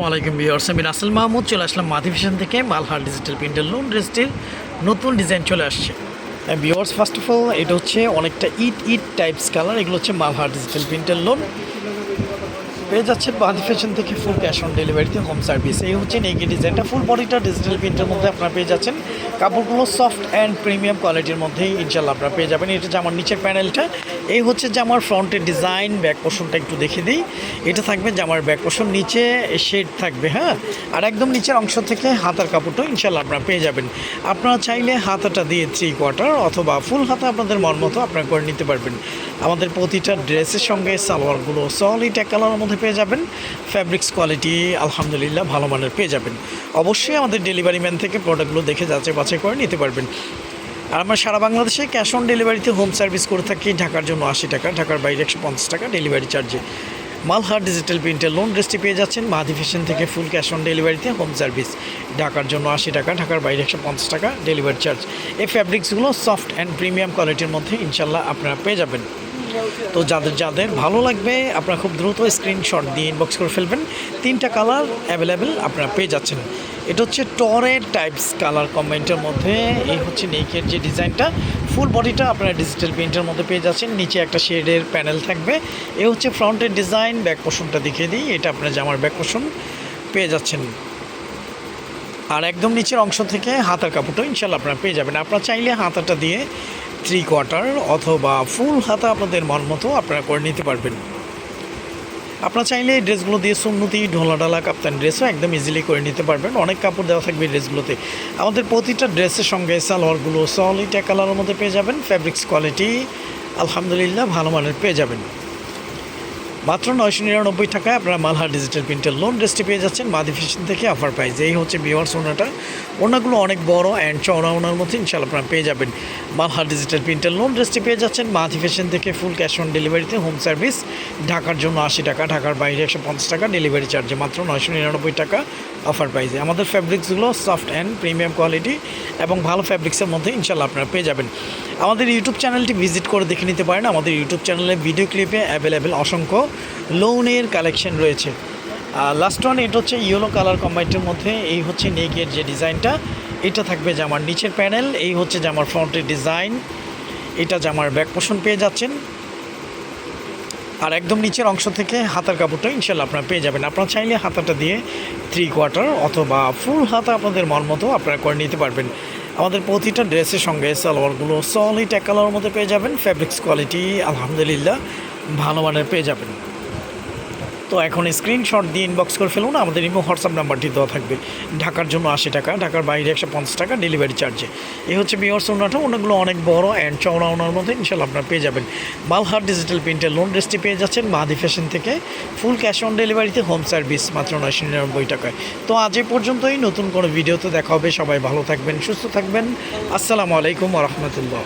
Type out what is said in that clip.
আলাইকুম বিয়ার্স আমি রাসেল মাহমুদ, চলে আসলাম মাধিভিশন থেকে, মালহার ডিজিটাল প্রিন্টের লোন ড্রেসটির নতুন ডিজাইন চলে আসছে। বিয়ার্স ফার্স্ট অফ অল এটা হচ্ছে অনেকটা ইট ইট টাইপস কালার এগুলো হচ্ছে মালহার ডিজিটাল প্রিন্টের লোন পেয়ে যাচ্ছেন বাদি ফ্যাশন থেকে ফুল ক্যাশ অন ডেলিভারিতে হোম সার্ভিস এই হচ্ছে নেগি ডিজাইনটা ফুল বডিটা ডিজিটাল প্রিন্টের মধ্যে আপনারা পেয়ে যাচ্ছেন। কাপড়গুলো সফট অ্যান্ড প্রিমিয়াম কোয়ালিটির মধ্যেই ইনশাল্লাহ আপনারা পেয়ে যাবেন। এটা জামার নিচের প্যানেলটা এই হচ্ছে জামার ফ্রন্টের ডিজাইন ব্যাক পোর্শনটা একটু দেখে দিই। এটা থাকবে জামার ব্যাক পোর্শন নিচে শেড থাকবে হ্যাঁ? আর একদম নিচের অংশ থেকে হাতার কাপড়টা ইনশাল্লাহ আপনারা পেয়ে যাবেন। আপনারা চাইলে হাতাটা দিয়ে থ্রি কোয়ার্টার অথবা ফুল হাতা আপনাদের মন মতো আপনারা করে নিতে পারবেন। আমাদের প্রতিটা ড্রেসের সঙ্গে সালোয়ারগুলো সলিড এক কালারের মধ্যে পেয়ে যাবেন। ফ্যাব্রিক্স কোয়ালিটি আলহামদুলিল্লাহ ভালো মানের পেয়ে যাবেন। অবশ্যই আমাদের ডেলিভারি ম্যান থেকে প্রোডাক্টগুলো দেখে যাচাই বাছাই করে নিতে পারবেন। আর আমরা সারা বাংলাদেশে ক্যাশ অন ডেলিভারিতে হোম সার্ভিস করে থাকি। ঢাকার জন্য আশি টাকা, ঢাকার বাইরে একশো পঞ্চাশ টাকা ডেলিভারি চার্জে মালহার ডিজিটাল প্রিন্টের লোন ড্রেসটি পেয়ে যাচ্ছেন। মাহাদি ফ্যাশন থেকে ফুল ক্যাশ অন ডেলিভারিতে হোম সার্ভিস ঢাকার জন্য আশি টাকা, ঢাকার বাইরে একশো পঞ্চাশ টাকা ডেলিভারি চার্জ এই ফ্যাব্রিক্সগুলো সফট অ্যান্ড প্রিমিয়াম কোয়ালিটির মধ্যে ইনশাল্লাহ আপনারা পেয়ে যাবেন। তো যাদের যাদের ভালো লাগবে, আপনারা খুব দ্রুত স্ক্রিনশট দিয়ে ইনবক্স করে ফেলবেন। তিনটা কালার অ্যাভেলেবেল আপনারা পেয়ে যাচ্ছেন। এটা হচ্ছে টরের টাইপস কালার কমেন্টের মধ্যে। এই হচ্ছে নেকের যে ডিজাইনটা, ফুল বডিটা আপনারা ডিজিটাল প্রিন্টের মধ্যে পেয়ে যাচ্ছেন। নিচে একটা শেডের প্যানেল থাকবে। এ হচ্ছে ফ্রন্টের ডিজাইন, ব্যাক পোষণটা দেখিয়ে দিই। এটা আপনার জামার ব্যাক পোষণ পেয়ে যাচ্ছেন। আর একদম নিচের অংশ থেকে হাতার কাপড়টা ইনশাল্লাহ আপনারা পেয়ে যাবেন। আপনারা চাইলে হাতাটা দিয়ে থ্রি কোয়ার্টার অথবা ফুল হাতা আপনাদের মন মতো আপনারা করে নিতে পারবেন। আপনারা চাইলে এই ড্রেসগুলো দিয়ে সুন্নতি ঢোলা ডালা কাপ্তান ড্রেসও একদম ইজিলি করে নিতে পারবেন। অনেক কাপড় দেওয়া থাকবে ড্রেসগুলোতে। আমাদের প্রতিটা ড্রেসের সঙ্গে সালোয়ারগুলো সলিটা কালারের মধ্যে পেয়ে যাবেন। ফ্যাব্রিক্স কোয়ালিটি আলহামদুলিল্লাহ, ভালো মানের পেয়ে যাবেন। মাত্র নয়শো নিরানব্বই টাকায় আপনারা মালহার ডিজিটাল প্রিন্টের লোন ড্রেসটি পেয়ে যাচ্ছেন মাদি থেকে অফার প্রাইস এই হচ্ছে বিওয়ার্স ওনাটা। ওনাগুলো অনেক বড় অ্যান্ড চওড়া ওনার মধ্যে ইনশাল্লাহ আপনারা পেয়ে যাবেন। মালহার ডিজিটাল প্রিন্টের লোন ড্রেসটি পেয়ে যাচ্ছেন মাদি ফ্যাশন থেকে ফুল ক্যাশ অন ডেলিভারিতে হোম সার্ভিস ঢাকার জন্য আশি টাকা, ঢাকার বাইরে একশো পঞ্চাশ টাকা ডেলিভারি চার্জে মাত্র নয়শো নিরানব্বই টাকা অফার প্রাইসে আমাদের ফ্যাব্রিক্সগুলো সফট অ্যান্ড প্রিমিয়াম কোয়ালিটি এবং ভালো ফ্যাব্রিক্সের মধ্যে ইনশাল্লাহ আপনারা পেয়ে যাবেন। আমাদের ইউটিউব চ্যানেলটি ভিজিট করে দেখে নিতে পারেন। আমাদের ইউটিউব চ্যানেলে ভিডিও ক্লিপে অ্যাভেলেবেল অসংখ্য লোনের কালেকশন রয়েছে। লাস্ট ওয়ান এটা হচ্ছে ইয়েলো কালার কম্বাইন্ডের মধ্যে। এই হচ্ছে নেকের যে ডিজাইনটা, এটা থাকবে জামার নিচের প্যানেল এই হচ্ছে জামার ফ্রন্টের ডিজাইন এটা জামার ব্যাক পোষণ পেয়ে যাচ্ছেন। আর একদম নিচের অংশ থেকে হাতার কাপড়টা ইনশাল্লাহ আপনারা পেয়ে যাবেন। আপনারা চাইলে হাতাটা দিয়ে থ্রি কোয়ার্টার অথবা ফুল হাতা আপনাদের মন মতো আপনারা করে নিতে পারবেন। আমাদের প্রতিটা ড্রেসের সঙ্গে সালোয়ারগুলো সলিড এক কালারের মধ্যে পেয়ে যাবেন ফ্যাব্রিক্স কোয়ালিটি আলহামদুলিল্লাহ, ভালো মানের পেয়ে যাবেন। তো এখন স্ক্রিনশট দিয়ে ইনবক্স করে ফেলুন আমাদের ইমো হোয়াটসঅ্যাপ নাম্বারটি দেওয়া থাকবে। ঢাকার জন্য আশি টাকা, ঢাকার বাইরে একশো পঞ্চাশ টাকা ডেলিভারি চার্জে এই হচ্ছে বিয়ার্স ওনাটা ওনাগুলো অনেক বড় অ্যান্ড চওড়া ওনার মধ্যে ইনশাল্লাহ আপনারা পেয়ে যাবেন। মালহার ডিজিটাল প্রিন্টের লোন ড্রেসটি পেয়ে যাচ্ছেন মাহাদি ফ্যাশন থেকে। ফুল ক্যাশ অন ডেলিভারিতে হোম সার্ভিস মাত্র নয়শো নিরানব্বই টাকায়। তো আজ এ পর্যন্তই, নতুন কোনো ভিডিওতে দেখা হবে। সবাই ভালো থাকবেন, সুস্থ থাকবেন। আসসালামু আলাইকুম রহমতুল্লাহ।